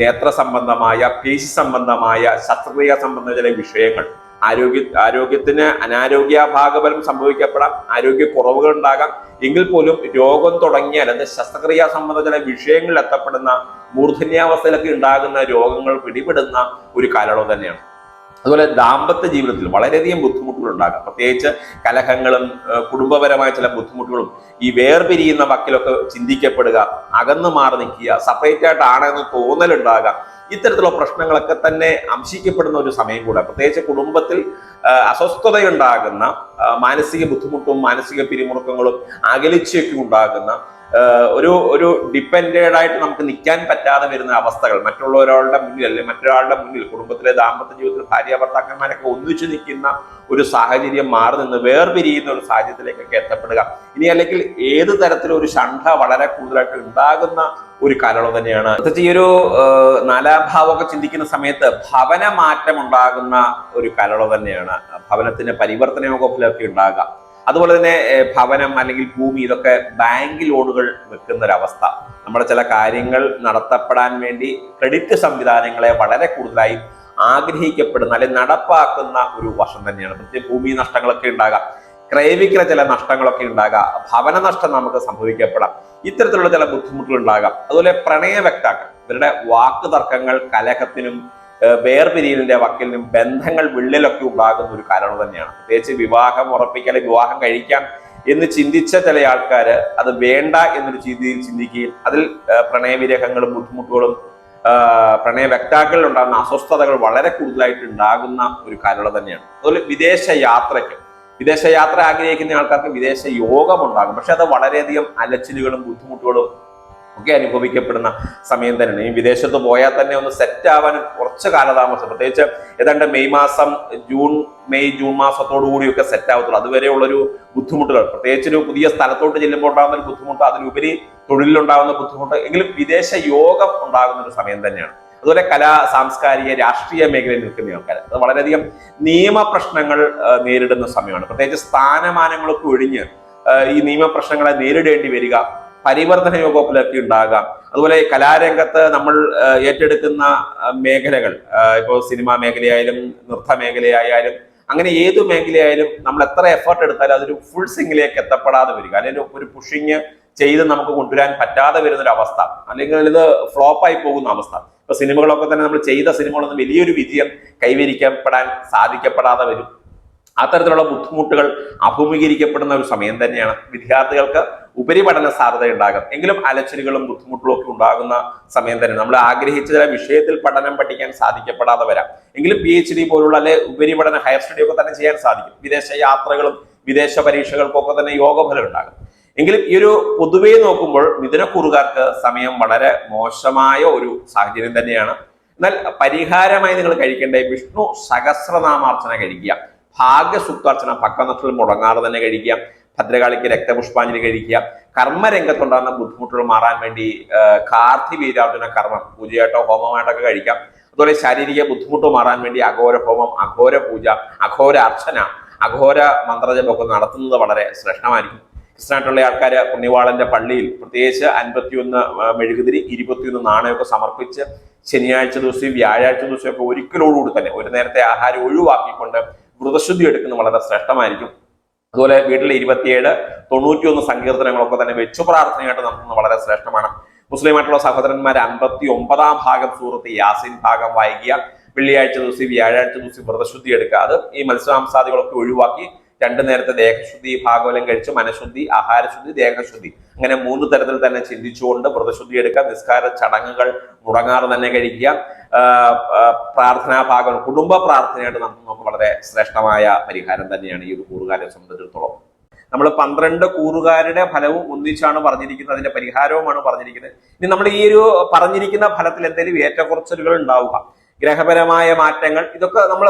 നേത്ര സംബന്ധമായ പേശി സംബന്ധമായ ശസ്ത്രക്രിയ സംബന്ധമായ ചില വിഷയങ്ങൾ. ആരോഗ്യ ആരോഗ്യത്തിന് അനാരോഗ്യ ഭാഗഫലം സംഭവിക്കപ്പെടാം ആരോഗ്യ കുറവുകൾ ഉണ്ടാകാം. എങ്കിൽ പോലും രോഗം തുടങ്ങിയാൽ അത് ശസ്ത്രക്രിയ സംബന്ധ ചില വിഷയങ്ങളിൽ എത്തപ്പെടുന്ന മൂർധന്യാവസ്ഥയിലൊക്കെ ഉണ്ടാകുന്ന രോഗങ്ങൾ പിടിപെടുന്ന ഒരു കാലയളവ് തന്നെയാണ്. അതുപോലെ ദാമ്പത്യ ജീവിതത്തിൽ വളരെയധികം ബുദ്ധിമുട്ടുകൾ ഉണ്ടാകാം പ്രത്യേകിച്ച് കലഹങ്ങളും കുടുംബപരമായ ചില ബുദ്ധിമുട്ടുകളും ഈ വേർപിരിയുന്ന വക്കിലൊക്കെ ചിന്തിക്കപ്പെടുക അകന്നു മാറി നിൽക്കുക സെപ്പറേറ്റ് ആയിട്ടാണെന്ന് തോന്നലുണ്ടാകാം. ഇത്തരത്തിലുള്ള പ്രശ്നങ്ങളൊക്കെ തന്നെ അംശിക്കപ്പെടുന്ന ഒരു സമയം കൂടെ. പ്രത്യേകിച്ച് കുടുംബത്തിൽ അസ്വസ്ഥതയുണ്ടാകുന്ന മാനസിക ബുദ്ധിമുട്ടും മാനസിക പിരിമുറുക്കങ്ങളും അകലിച്ചയൊക്കെ ഉണ്ടാകുന്ന ഒരു ഒരു ഡിപ്പെൻഡഡ് ആയിട്ട് നമുക്ക് നിൽക്കാൻ പറ്റാതെ വരുന്ന അവസ്ഥകൾ മറ്റുള്ളവരുടെ മുന്നിൽ അല്ലെങ്കിൽ മറ്റൊരാളുടെ മുന്നിൽ കുടുംബത്തിലെ ദാമ്പത്യ ജീവിതത്തിൽ ഭാര്യ ഭർത്താക്കന്മാരൊക്കെ ഒന്നിച്ചു നിൽക്കുന്ന ഒരു സാഹചര്യം മാറി നിന്ന് വേർപിരിയുന്ന ഒരു സാഹചര്യത്തിലേക്കൊക്കെ എത്തപ്പെടുക. ഇനി അല്ലെങ്കിൽ ഏത് തരത്തിലും ഒരു ഷണ്ഠ വളരെ കൂടുതലായിട്ട് ഉണ്ടാകുന്ന ഒരു കാലയളവ് തന്നെയാണ്. പ്രത്യേകിച്ച് ഈ ഒരു നാലാഭാവമൊക്കെ നാലാം ഭാവമൊക്കെ ചിന്തിക്കുന്ന സമയത്ത് ഭവന മാറ്റം ഉണ്ടാകുന്ന ഒരു കാലയളവ് തന്നെയാണ്. ഭവനത്തിന് പരിവർത്തനയോഗത്തിലൊക്കെ ഉണ്ടാകാം അതുപോലെ തന്നെ ഭവനം അല്ലെങ്കിൽ ഭൂമി ഇതൊക്കെ ബാങ്ക് ലോണുകൾ വെക്കുന്ന ഒരവസ്ഥ നമ്മുടെ ചില കാര്യങ്ങൾ നടത്തപ്പെടാൻ വേണ്ടി ക്രെഡിറ്റ് സംവിധാനങ്ങളെ വളരെ കൂടുതലായി ആഗ്രഹിക്കപ്പെടുന്ന അല്ലെങ്കിൽ നടപ്പാക്കുന്ന ഒരു വർഷം തന്നെയാണ്. പ്രത്യേക ഭൂമി നഷ്ടങ്ങളൊക്കെ ഉണ്ടാകാം. ക്രയവിക്കുന്ന ചില നഷ്ടങ്ങളൊക്കെ ഉണ്ടാകാം. ഭവന നഷ്ടം നമുക്ക് സംഭവിക്കപ്പെടാം. ഇത്തരത്തിലുള്ള ചില ബുദ്ധിമുട്ടുകൾ ഉണ്ടാകാം. അതുപോലെ പ്രണയ വ്യക്താക്കൾ ഇവരുടെ വാക്ക് തർക്കങ്ങൾ കലഹത്തിനും വേർപിരിയലിന്റെ വക്കലിനും ബന്ധങ്ങൾ വിള്ളിലൊക്കെ ഉണ്ടാകുന്ന ഒരു കാലയളവ് തന്നെയാണ്. പ്രത്യേകിച്ച് വിവാഹം ഉറപ്പിക്കൽ വിവാഹം കഴിക്കാം എന്ന് ചിന്തിച്ച ചില ആൾക്കാർ അത് വേണ്ട എന്നൊരു രീതിയിൽ ചിന്തിക്കുകയും അതിൽ പ്രണയവിരഹങ്ങളും ബുദ്ധിമുട്ടുകളും പ്രണയ വ്യക്താക്കളിൽ ഉണ്ടാകുന്ന അസ്വസ്ഥതകൾ വളരെ കൂടുതലായിട്ട് ഉണ്ടാകുന്ന ഒരു കാലയളവ് തന്നെയാണ്. അതുപോലെ വിദേശ യാത്രയ്ക്ക്. വിദേശ യാത്ര ആഗ്രഹിക്കുന്ന ആൾക്കാർക്ക് വിദേശ യോഗം ഉണ്ടാകും. പക്ഷെ അത് വളരെയധികം അലച്ചിലുകളും ബുദ്ധിമുട്ടുകളും ഒക്കെ അനുഭവിക്കപ്പെടുന്ന സമയം തന്നെയാണ്. ഈ വിദേശത്ത് പോയാൽ തന്നെ ഒന്ന് സെറ്റ് ആവാൻ കുറച്ച് കാലതാമസം. പ്രത്യേകിച്ച് ഏതാണ്ട് മെയ് മാസം ജൂൺ മെയ് ജൂൺ മാസത്തോടു കൂടിയൊക്കെ സെറ്റ് ആവത്തുള്ളൂ. അതുവരെയുള്ളൊരു ബുദ്ധിമുട്ടുകൾ. പ്രത്യേകിച്ച് ഒരു പുതിയ സ്ഥലത്തോട്ട് ചെല്ലുമ്പോൾ ഉണ്ടാകുന്ന ഒരു ബുദ്ധിമുട്ട് അതിലുപരി തൊഴിലിലുണ്ടാകുന്ന ബുദ്ധിമുട്ട് എങ്കിലും വിദേശ യോഗം ഉണ്ടാകുന്ന ഒരു സമയം തന്നെയാണ്. അതുപോലെ കലാ സാംസ്കാരിക രാഷ്ട്രീയ മേഖലയിൽ നിൽക്കുന്ന ആൾക്കാർ. അത് വളരെയധികം നിയമ പ്രശ്നങ്ങൾ നേരിടുന്ന സമയമാണ്. പ്രത്യേകിച്ച് സ്ഥാനമാനങ്ങളൊക്കെ ഒഴിഞ്ഞ് ഈ നിയമ പ്രശ്നങ്ങളെ നേരിടേണ്ടി വരിക പരിവർത്തന യോഗത്തിലൊക്കെ ഉണ്ടാകാം. അതുപോലെ കലാരംഗത്ത് നമ്മൾ ഏറ്റെടുക്കുന്ന മേഖലകൾ ഇപ്പോൾ സിനിമാ മേഖലയായാലും നൃത്ത മേഖലയായാലും അങ്ങനെ ഏത് മേഖലയായാലും നമ്മൾ എത്ര എഫേർട്ട് എടുത്താലും അതൊരു ഫുൾ സിംഗിലേക്ക് എത്തപ്പെടാതെ വരിക. അല്ലെങ്കിൽ ഒരു പുഷിങ് ചെയ്ത് നമുക്ക് കൊണ്ടുവരാൻ പറ്റാതെ വരുന്ന ഒരു അവസ്ഥ അല്ലെങ്കിൽ ഇത് ഫ്ലോപ്പായി പോകുന്ന അവസ്ഥ. ഇപ്പൊ സിനിമകളൊക്കെ തന്നെ നമ്മൾ ചെയ്ത സിനിമകളൊന്നും വലിയൊരു വിജയം കൈവരിക്കപ്പെടാൻ സാധിക്കപ്പെടാതെ വരും. അത്തരത്തിലുള്ള ബുദ്ധിമുട്ടുകൾ അഭിമുഖീകരിക്കപ്പെടുന്ന ഒരു സമയം തന്നെയാണ്. വിദ്യാർത്ഥികൾക്ക് ഉപരിപഠന സാധ്യത ഉണ്ടാകും. എങ്കിലും അലച്ചിലുകളും ബുദ്ധിമുട്ടുകളും ഒക്കെ ഉണ്ടാകുന്ന സമയം തന്നെ നമ്മൾ ആഗ്രഹിച്ച ചില വിഷയത്തിൽ പഠനം പഠിക്കാൻ സാധിക്കപ്പെടാതെ വരാം. എങ്കിലും പി എച്ച് ഡി പോലുള്ള അല്ലെ ഉപരിപഠന ഹയർ സ്റ്റഡി ഒക്കെ തന്നെ ചെയ്യാൻ സാധിക്കും. വിദേശ യാത്രകളും വിദേശ പരീക്ഷകൾക്കൊക്കെ തന്നെ യോഗഫലം ഉണ്ടാകും. എങ്കിലും ഈ ഒരു പൊതുവേ നോക്കുമ്പോൾ മിഥുനക്കൂറുകാർക്ക് സമയം വളരെ മോശമായ ഒരു സാഹചര്യം തന്നെയാണ്. എന്നാൽ പരിഹാരമായി നിങ്ങൾ കഴിക്കേണ്ട വിഷ്ണു സഹസ്രനാമാർച്ചന കഴിക്കുക. ഭാഗ്യസുക്താർച്ചന പക്കനത്തിൽ മുടങ്ങാതെ തന്നെ കഴിക്കുക ഭദ്രകാളിക്ക് രക്തപുഷ്പാഞ്ജലി കഴിക്കുക. കർമ്മരംഗത്തുണ്ടാകുന്ന ബുദ്ധിമുട്ടുകൾ മാറാൻ വേണ്ടി കാർത്തി വീരാർജുന കർമ്മം പൂജയായിട്ടോ ഹോമമായിട്ടൊക്കെ കഴിക്കാം. അതുപോലെ ശാരീരിക ബുദ്ധിമുട്ട് മാറാൻ വേണ്ടി അഘോര ഹോമം അഘോര പൂജ അഘോര അർച്ചന അഘോര മന്ത്രജപമൊക്കെ നടത്തുന്നത് വളരെ ശ്രേഷ്ഠമായിരിക്കും. കൃഷ്ണനായിട്ടുള്ള ആൾക്കാർ പുണ്യവാളന്റെ പള്ളിയിൽ പ്രത്യേകിച്ച് അൻപത്തിയൊന്ന് മെഴുകുതിരി ഇരുപത്തിയൊന്ന് നാണയമൊക്കെ സമർപ്പിച്ച് ശനിയാഴ്ച ദിവസവും വ്യാഴാഴ്ച ദിവസമൊക്കെ ഒരിക്കലോടുകൂടി തന്നെ ഒരു നേരത്തെ ആഹാരം ഒഴിവാക്കിക്കൊണ്ട് വ്രതശുദ്ധി എടുക്കുന്നത് വളരെ ശ്രേഷ്ഠമായിരിക്കും. അതുപോലെ വീട്ടിലെ ഇരുപത്തിയേഴ് തൊണ്ണൂറ്റിയൊന്ന് സങ്കീർത്തനങ്ങളൊക്കെ തന്നെ വെച്ചു പ്രാർത്ഥനയായിട്ട് നടത്തുന്നത് വളരെ ശ്രേഷ്ഠമാണ്. മുസ്ലിമായിട്ടുള്ള സഹോദരന്മാർ അൻപത്തി ഒമ്പതാം ഭാഗം സൂറത്ത് യാസിൻ ഭാഗം വായിക്കുക. വെള്ളിയാഴ്ച ദിവസം വ്യാഴാഴ്ച ദിവസം വ്രതശുദ്ധി എടുക്കുക. അത് ഈ മത്സ്യമാംസാദികളൊക്കെ ഒഴിവാക്കി രണ്ടു നേരത്തെ ദേഹശുദ്ധി ഭാഗവലം കഴിച്ച് മനഃശുദ്ധി ആഹാരശുദ്ധി ദേഹശുദ്ധി. അങ്ങനെ മൂന്ന് തരത്തിൽ തന്നെ ചിന്തിച്ചുകൊണ്ട് വ്രതശുദ്ധി എടുക്കുക നിസ്കാര ചടങ്ങുകൾ മുടങ്ങാതെ തന്നെ കഴിക്കുക. പ്രാർത്ഥനാ ഭാഗം കുടുംബ പ്രാർത്ഥനയായിട്ട് നമുക്ക് നമുക്ക് വളരെ ശ്രേഷ്ഠമായ പരിഹാരം തന്നെയാണ് ഈ ഒരു കൂറുകാരെ സംബന്ധിച്ചിടത്തോളം. നമ്മൾ പന്ത്രണ്ട് കൂറുകാരുടെ ഫലവും ഒന്നിച്ചാണ് പറഞ്ഞിരിക്കുന്നത് അതിന്റെ പരിഹാരവുമാണ് പറഞ്ഞിരിക്കുന്നത്. ഇനി നമ്മൾ ഈ ഒരു പറഞ്ഞിരിക്കുന്ന ഫലത്തിൽ എന്തെങ്കിലും ഏറ്റക്കുറച്ചിലുകൾ ഉണ്ടാവുക. ഗ്രഹപരമായ മാറ്റങ്ങൾ ഇതൊക്കെ നമ്മൾ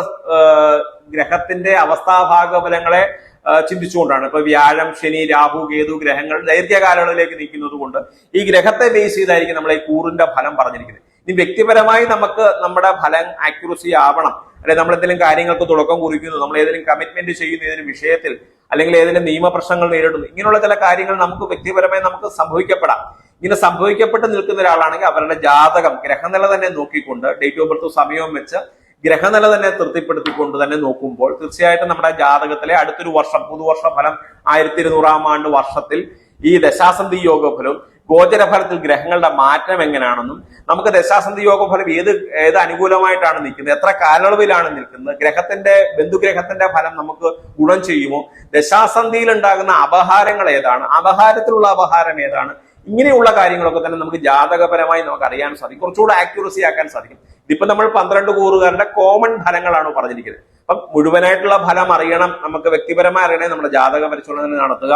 ഗ്രഹത്തിന്റെ അവസ്ഥാഭാഗഫലങ്ങളെ ഫലങ്ങളെ ചിന്തിച്ചുകൊണ്ടാണ്. ഇപ്പൊ വ്യാഴം ശനി രാഹു കേതു ഗ്രഹങ്ങൾ ദൈർഘ്യകാലങ്ങളിലേക്ക് നീക്കുന്നത് കൊണ്ട് ഈ ഗ്രഹത്തെ ബേസ് ചെയ്തായിരിക്കും നമ്മൾ ഈ കൂറിന്റെ ഫലം പറഞ്ഞിരിക്കുന്നത്. ഇനി വ്യക്തിപരമായി നമുക്ക് നമ്മുടെ ഫലം ആക്യുറസി ആവണം. അല്ലെങ്കിൽ നമ്മൾ എന്തെങ്കിലും കാര്യങ്ങൾക്ക് തുടക്കം കുറിക്കുന്നു നമ്മൾ ഏതെങ്കിലും കമ്മിറ്റ്മെന്റ് ചെയ്യുന്ന ഏതെങ്കിലും വിഷയത്തിൽ അല്ലെങ്കിൽ ഏതെങ്കിലും നിയമപ്രശ്നങ്ങൾ നേരിടുന്നു ഇങ്ങനെയുള്ള ചില കാര്യങ്ങൾ നമുക്ക് വ്യക്തിപരമായി നമുക്ക് സംഭവിക്കപ്പെടാം. ഇങ്ങനെ സംഭവിക്കപ്പെട്ട് നിൽക്കുന്ന ഒരാളാണെങ്കിൽ അവരുടെ ജാതകം ഗ്രഹനില തന്നെ നോക്കിക്കൊണ്ട് ഡേറ്റ് ഓഫ് ബർത്ത് സമയവും വെച്ച് ഗ്രഹനില തന്നെ തൃപ്തിപ്പെടുത്തിക്കൊണ്ട് തന്നെ നോക്കുമ്പോൾ തീർച്ചയായിട്ടും നമ്മുടെ ജാതകത്തിലെ അടുത്തൊരു വർഷം പുതുവർഷ ഫലം ആയിരത്തി ഇരുന്നൂറാം ആണ്ട് വർഷത്തിൽ ഈ ദശാസന്ധി യോഗഫലവും ഗോചരഫലത്തിൽ ഗ്രഹങ്ങളുടെ മാറ്റം എങ്ങനെയാണെന്നും നമുക്ക് ദശാസന്ധി യോഗഫലം ഏത് ഏത് അനുകൂലമായിട്ടാണ് നിൽക്കുന്നത് എത്ര കാലയളവിലാണ് നിൽക്കുന്നത് ഗ്രഹത്തിന്റെ ബന്ധുഗ്രഹത്തിന്റെ ഫലം നമുക്ക് ഗുണം ചെയ്യുമോ ദശാസന്ധിയിൽ ഉണ്ടാകുന്ന അപഹാരങ്ങൾ ഏതാണ് അപഹാരത്തിലുള്ള അപഹാരം ഏതാണ് ഇങ്ങനെയുള്ള കാര്യങ്ങളൊക്കെ തന്നെ നമുക്ക് ജാതകപരമായി നമുക്ക് അറിയാൻ സാധിക്കും. കുറച്ചുകൂടെ ആക്യുറസി ആക്കാൻ സാധിക്കും. ഇതിപ്പോ നമ്മൾ പന്ത്രണ്ട് കൂറുകാരുടെ കോമൺ ഫലങ്ങളാണ് പറഞ്ഞിരിക്കുന്നത്. അപ്പം മുഴുവനായിട്ടുള്ള ഫലം അറിയണം നമുക്ക് വ്യക്തിപരമായി അറിയണേ നമ്മുടെ ജാതക പരിശോധന നടത്തുക.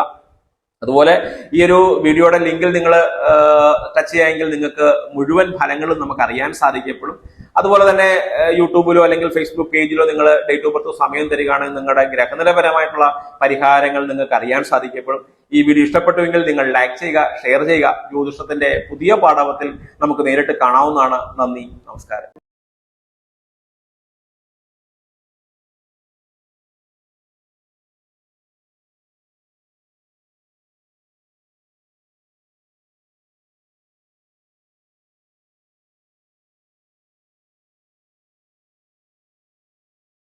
അതുപോലെ ഈ ഒരു വീഡിയോയുടെ ലിങ്കിൽ നിങ്ങൾ ടച്ച് ചെയ്യാമെങ്കിൽ നിങ്ങൾക്ക് മുഴുവൻ ഫലങ്ങളും നമുക്ക് അറിയാൻ സാധിക്കപ്പെടും അതുപോലെ തന്നെ യൂട്യൂബിലോ അല്ലെങ്കിൽ ഫേസ്ബുക്ക് പേജിലോ നിങ്ങൾ ഡേറ്റ് ഓഫ് ബർത്ത് സമയം തരികയാണെങ്കിൽ നിങ്ങളുടെ ഗ്രഹനിലപരമായിട്ടുള്ള പരിഹാരങ്ങൾ നിങ്ങൾക്ക് അറിയാൻ സാധിക്കപ്പെടും. ഈ വീഡിയോ ഇഷ്ടപ്പെട്ടുവെങ്കിൽ നിങ്ങൾ ലൈക്ക് ചെയ്യുക ഷെയർ ചെയ്യുക. ജ്യോതിഷത്തിന്റെ പുതിയ പാഠവത്തിൽ നമുക്ക് നേരിട്ട് കാണാവുന്നതാണ്. നന്ദി നമസ്കാരം.